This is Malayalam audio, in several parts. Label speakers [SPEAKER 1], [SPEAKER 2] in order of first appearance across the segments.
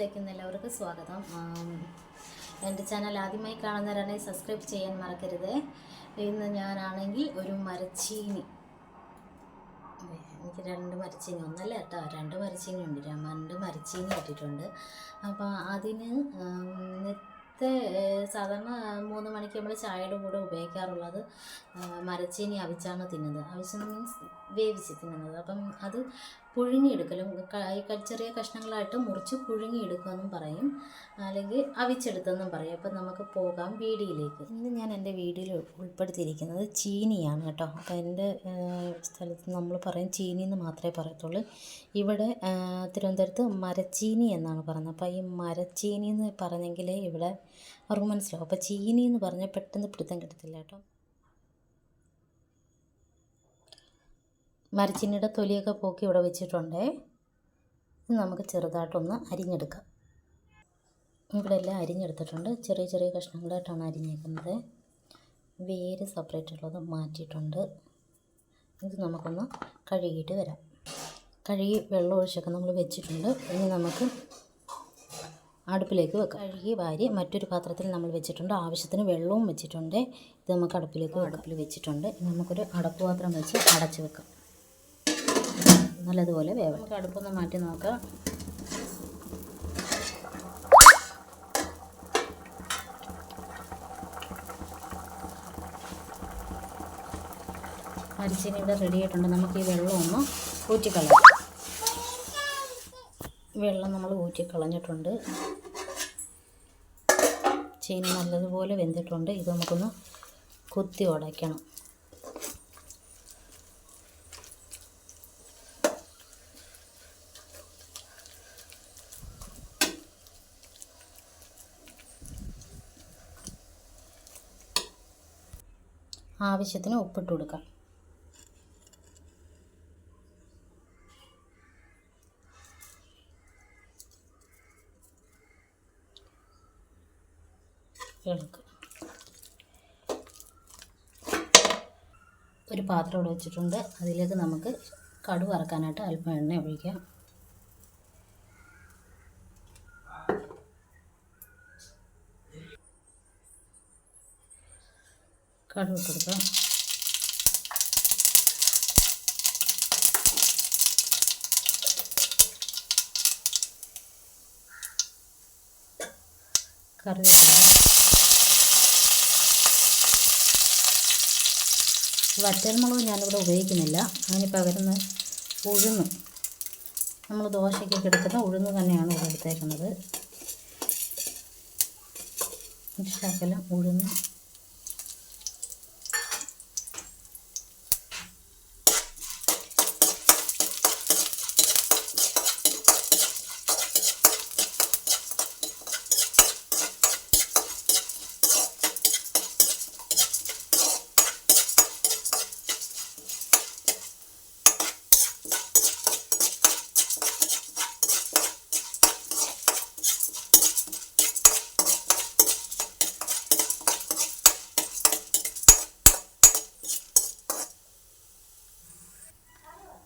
[SPEAKER 1] ബ്ലോഗ്സിലേക്ക് ഇന്ന് എല്ലാവർക്കും സ്വാഗതം. എന്റെ ചാനൽ ആദ്യമായി കാണുന്നവരാണെങ്കിൽ സബ്സ്ക്രൈബ് ചെയ്യാൻ മറക്കരുത്. ഇന്ന് ഞാനാണെങ്കിൽ ഒരു മരച്ചീനി. എനിക്ക് രണ്ട് മരച്ചീനി ഒന്നല്ല കേട്ടോ രണ്ട് മരച്ചീനി ഉണ്ട്. രണ്ട് മരച്ചീനി ഇട്ടിട്ടുണ്ട് അപ്പോൾ അതിന് ഇന്നത്തെ സാധാരണ മൂന്ന് മണിക്ക് നമ്മൾ ചായയുടെ കൂടെ ഉപയോഗിക്കാറുള്ളത് മരച്ചീനി അവിച്ചാണ് തിന്നുന്നത്. അവിച്ച് മീൻസ് വേവിച്ച് തിന്നുന്നത് അപ്പം അത് പുഴുങ്ങിയെടുക്കലും ചെറിയ കഷ്ണങ്ങളായിട്ട് മുറിച്ച് പുഴുങ്ങിയെടുക്കുമെന്നും പറയും. അല്ലെങ്കിൽ അവിച്ചെടുത്തെന്നും പറയും. അപ്പം നമുക്ക് പോകാം വീഡിയോയിലേക്ക് ഇന്ന് ഞാൻ എന്റെ വീഡിയോയിൽ ഉൾപ്പെടുത്തിയിരിക്കുന്നത് ചീനിയാണ് കേട്ടോ. അപ്പോൾ എന്റെ സ്ഥലത്ത് നമ്മൾ പറയും ചീനി എന്ന് മാത്രമേ പറയത്തുള്ളൂ. ഇവിടെ തിരുവനന്തപുരത്ത് മരച്ചീനി എന്നാണ് പറയുന്നത്. അപ്പോൾ ഈ മരച്ചീനി എന്ന് പറഞ്ഞെങ്കിലേ ഇവിടെ അവർക്ക് മനസ്സിലാവും അപ്പോൾ ചീനി എന്ന് പറഞ്ഞാൽ പെട്ടെന്ന് പിടുത്തം കിട്ടത്തില്ല കേട്ടോ. മരച്ചീനിയുടെ തൊലിയൊക്കെ പോക്കി ഇവിടെ വെച്ചിട്ടുണ്ടേ. ഇത് നമുക്ക് ചെറുതായിട്ടൊന്ന് അരിഞ്ഞെടുക്കാം. ഇവിടെ എല്ലാം അരിഞ്ഞെടുത്തിട്ടുണ്ട്. ചെറിയ ചെറിയ കഷ്ണങ്ങളായിട്ടാണ് അരിഞ്ഞേക്കുന്നത്. വേര് സെപ്പറേറ്റ് ഉള്ളത് മാറ്റിയിട്ടുണ്ട്. ഇത് നമുക്കൊന്ന് കഴുകിയിട്ട് വരാം. കഴുകി വെള്ളം ഒഴിച്ചൊക്കെ നമ്മൾ വെച്ചിട്ടുണ്ട്. ഇനി നമുക്ക് അടുപ്പിലേക്ക് വെക്കാം. കഴുകി വാരി മറ്റൊരു പാത്രത്തിൽ നമ്മൾ വെച്ചിട്ടുണ്ട്. ആവശ്യത്തിന് വെള്ളവും വെച്ചിട്ടുണ്ട്. ഇത് നമുക്ക് അടുപ്പിലേക്ക് അടുപ്പിൽ വെച്ചിട്ടുണ്ട്. ഇനി നമുക്കൊരു അടപ്പ് പാത്രം വെച്ച് അടച്ച് വെക്കാം. നല്ലതുപോലെ വേവണം നമുക്ക് അടുപ്പൊന്ന് മാറ്റി നോക്കാം. മരിച്ചിനി ഇവിടെ റെഡി ആയിട്ടുണ്ട്. നമുക്ക് ഈ വെള്ളം ഒന്ന് ഊറ്റിക്കളയാം. വെള്ളം നമ്മൾ ഊറ്റിക്കളഞ്ഞിട്ടുണ്ട്. ചീനി നല്ലതുപോലെ വെന്തിട്ടുണ്ട്. ഇത് നമുക്കൊന്ന് കുത്തി ഉടയ്ക്കണം. ആവശ്യത്തിന് ഉപ്പിട്ട് കൊടുക്കാം. ഒരു പാത്രം ഇവിടെ വെച്ചിട്ടുണ്ട്. അതിലേക്ക് നമുക്ക് കടു വറക്കാനായിട്ട് അല്പം എണ്ണ ഒഴിക്കാം. കടു ഇട്ട് കൊടുക്കാം. കറിവേപ്പില. വറ്റൽമുളക് ഞാനിവിടെ ഉപയോഗിക്കുന്നില്ല. അതിന് പകരം ഉഴുന്ന്. നമ്മൾ ദോശയ്ക്കൊക്കെ എടുക്കുന്ന ഉഴുന്ന് തന്നെയാണ് ഇവിടെ എടുത്തേക്കുന്നത്. ഇഷ്ടം ഉഴുന്ന്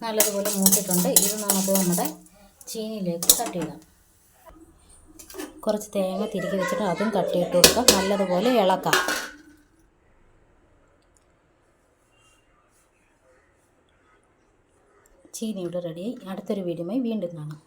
[SPEAKER 1] നല്ലതുപോലെ മൂത്തിട്ടുണ്ട്. ഇത് നമുക്ക് നമ്മുടെ ചീനിയിലേക്ക് കട്ട് ചെയ്യാം. കുറച്ച് തേങ്ങ തിരികെ വെച്ചിട്ട് അതും തട്ടിയിട്ട് കൊടുക്കാം. നല്ലതുപോലെ ഇളക്കാം. ചീനി ഇവിടെ റെഡിയായി അടുത്തൊരു വീഡിയോയുമായി വീണ്ടും കാണാം.